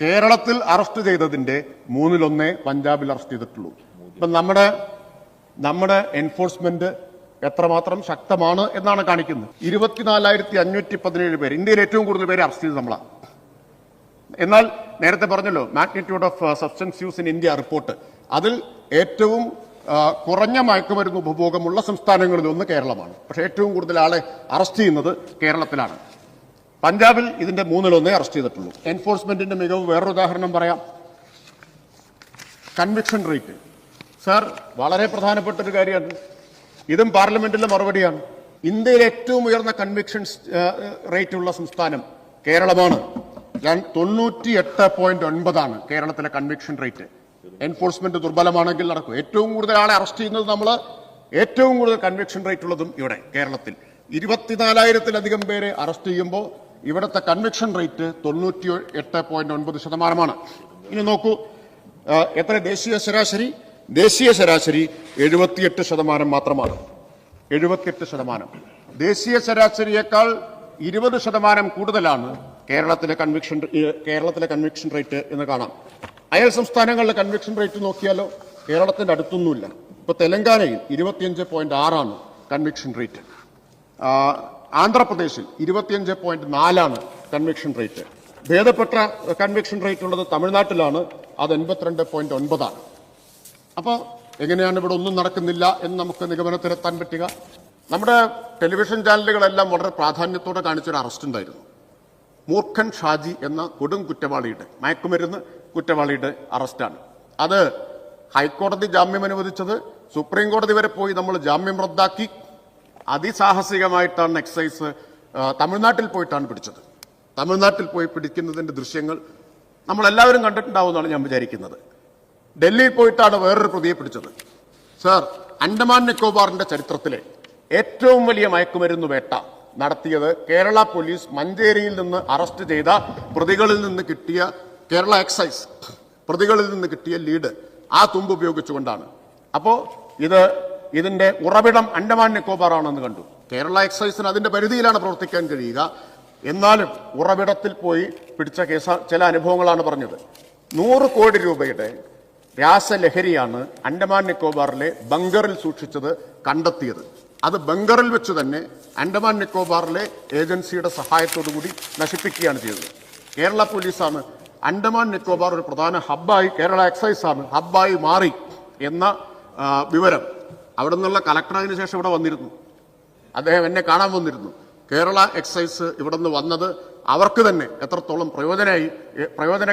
കേരളത്തിൽ അറസ്റ്റ് ചെയ്തതിന്റെ മൂന്നിലൊന്നേ പഞ്ചാബിൽ അറസ്റ്റ് ചെയ്തിട്ടുള്ളൂ. ഇപ്പൊ നമ്മുടെ നമ്മുടെ എൻഫോഴ്സ്മെന്റ് എത്രമാത്രം ശക്തമാണ് എന്നാണ് കാണിക്കുന്നത്. ഇരുപത്തിനാലായിരത്തി അഞ്ഞൂറ്റി പതിനേഴ് പേര് ഇന്ത്യയിൽ ഏറ്റവും കൂടുതൽ പേര് അറസ്റ്റ് ചെയ്തത് നമ്മളാണ് എന്നാൽ നേരത്തെ പറഞ്ഞല്ലോ magnitude of substance use in India report അതിൽ ഏറ്റവും കുറഞ്ഞ മയക്കുമരുന്ന് ഉപഭോഗമുള്ള സംസ്ഥാനങ്ങളിൽ ഒന്ന് കേരളമാണ്. പക്ഷേ ഏറ്റവും കൂടുതൽ ആളെ അറസ്റ്റ് ചെയ്യുന്നത് കേരളത്തിലാണ്. പഞ്ചാബിൽ ഇതിന്റെ മൂന്നിലൊന്നേ അറസ്റ്റ് ചെയ്തിട്ടുള്ളൂ. എൻഫോഴ്സ്മെന്റിന്റെ മികവ് വേറൊരു ഉദാഹരണം പറയാം. Conviction rate. സാർ വളരെ പ്രധാനപ്പെട്ട ഒരു കാര്യമാണ്. ഇതും പാർലമെന്റിലെ മറുപടിയാണ്. ഇന്ത്യയിൽ ഏറ്റവും ഉയർന്ന കൺവിക്ഷൻ റേറ്റ് ഉള്ള സംസ്ഥാനം കേരളമാണ്. തൊണ്ണൂറ്റി എട്ട് പോയിന്റ് ഒൻപതാണ് കേരളത്തിലെ കൺവിക്ഷൻ റേറ്റ്. എൻഫോഴ്സ്മെന്റ് ദുർബലമാണെങ്കിൽ നടക്കും. ഏറ്റവും കൂടുതൽ ആളെ അറസ്റ്റ് ചെയ്യുന്നത് നമ്മൾ ഏറ്റവും കൂടുതൽ കൺവിക്ഷൻ റേറ്റ് ഉള്ളതും ഇവിടെ കേരളത്തിൽ. ഇരുപത്തിനാലായിരത്തിലധികം പേരെ അറസ്റ്റ് ചെയ്യുമ്പോൾ ഇവിടുത്തെ കൺവിക്ഷൻ റേറ്റ് തൊണ്ണൂറ്റി എട്ട് പോയിന്റ് ഒൻപത് ശതമാനമാണ്. ഇനി നോക്കൂ എത്ര ദേശീയ ശരാശരി? ദേശീയ ശരാശരി എഴുപത്തിയെട്ട് ശതമാനം മാത്രമാണ്. എഴുപത്തിയെട്ട് ശതമാനം. ദേശീയ ശരാശരിയേക്കാൾ ഇരുപത് ശതമാനം കൂടുതലാണ് കേരളത്തിലെ കൺവിക്ഷൻ കേരളത്തിലെ കൺവിക്ഷൻ റേറ്റ് എന്ന് കാണാം. അയൽ സംസ്ഥാനങ്ങളിലെ കൺവിക്ഷൻ റേറ്റ് നോക്കിയാലോ കേരളത്തിന്റെ അടുത്തൊന്നുമില്ല. ഇപ്പൊ തെലങ്കാനയിൽ ഇരുപത്തിയഞ്ച് പോയിന്റ് ആറാണ് കൺവിക്ഷൻ റേറ്റ് ആന്ധ്രാപ്രദേശിൽ ഇരുപത്തിയഞ്ച് പോയിന്റ് നാലാണ് കൺവിക്ഷൻ റേറ്റ് ഭേദപ്പെട്ട കൺവെക്ഷൻ റേറ്റ് ഉള്ളത് തമിഴ്നാട്ടിലാണ് അത് എൺപത്തിരണ്ട് പോയിന്റ് ഒൻപതാണ്. അപ്പോൾ എങ്ങനെയാണ് ഇവിടെ ഒന്നും നടക്കുന്നില്ല എന്ന് നമുക്ക് നിഗമനത്തിലെത്താൻ പറ്റുക? നമ്മുടെ ടെലിവിഷൻ ചാനലുകളെല്ലാം വളരെ പ്രാധാന്യത്തോടെ കാണിച്ചൊരു അറസ്റ്റ് ഉണ്ടായിരുന്നു. മൂർഖൻ ഷാജി എന്ന കൊടും കുറ്റവാളിയുടെ മയക്കുമരുന്ന് കുറ്റവാളിയുടെ അറസ്റ്റാണ് അത് ഹൈക്കോടതി ജാമ്യം അനുവദിച്ചത്. സുപ്രീം കോടതി വരെ പോയി നമ്മൾ ജാമ്യം റദ്ദാക്കി. അതിസാഹസികമായിട്ടാണ് എക്സൈസ് തമിഴ്നാട്ടിൽ പോയിട്ടാണ് പിടിച്ചത്. തമിഴ്നാട്ടിൽ പോയി പിടിക്കുന്നതിന്റെ ദൃശ്യങ്ങൾ നമ്മളെല്ലാവരും കണ്ടിട്ടുണ്ടാവുമെന്നാണ് ഞാൻ വിചാരിക്കുന്നത്. ഡൽഹിയിൽ പോയിട്ടാണ് വേറൊരു പ്രതിയെ പിടിച്ചത്. സർ അൻഡമാൻ നിക്കോബാറിന്റെ ചരിത്രത്തിലെ ഏറ്റവും വലിയ മയക്കുമരുന്ന് വേട്ട നടത്തിയത് കേരള പോലീസ് മഞ്ചേരിയിൽ നിന്ന് അറസ്റ്റ് ചെയ്ത പ്രതികളിൽ നിന്ന് കിട്ടിയ കേരള എക്സൈസ് പ്രതികളിൽ നിന്ന് കിട്ടിയ ലീഡ് ആ തുമ്പ് ഉപയോഗിച്ചുകൊണ്ടാണ്. അപ്പോൾ ഇത് ഇതിന്റെ ഉറവിടം അണ്ടമാൻ നിക്കോബാറാണെന്ന് കണ്ടു. കേരള എക്സൈസിന് അതിന്റെ പരിധിയിലാണ് പ്രവർത്തിക്കാൻ കഴിയുക. എന്നാലും ഉറവിടത്തിൽ പോയി പിടിച്ച കേസ ചില അനുഭവങ്ങളാണ് പറഞ്ഞത്. നൂറ് കോടി രൂപയുടെ രാസലഹരിയാണ് അണ്ടമാൻ നിക്കോബാറിലെ ബങ്കറിൽ സൂക്ഷിച്ചത് കണ്ടെത്തിയത്. അത് ബങ്കറിൽ വെച്ച് തന്നെ അണ്ടമാൻ നിക്കോബാറിലെ ഏജൻസിയുടെ സഹായത്തോടു കൂടി നശിപ്പിക്കുകയാണ് ചെയ്തത്. കേരള പോലീസാണ് അണ്ടമാൻ നിക്കോബാർ ഒരു പ്രധാന ഹബ്ബായി കേരള എക്സൈസാണ് ഹബ്ബായി മാറി എന്ന വിവരം. അവിടെ നിന്നുള്ള കലക്ടർ അതിന് ശേഷം ഇവിടെ വന്നിരുന്നു. അദ്ദേഹം എന്നെ കാണാൻ വന്നിരുന്നു. കേരള എക്സൈസ് ഇവിടെ നിന്ന് വന്നത് അവർക്ക് തന്നെ എത്രത്തോളം പ്രയോജനമായി പ്രയോജന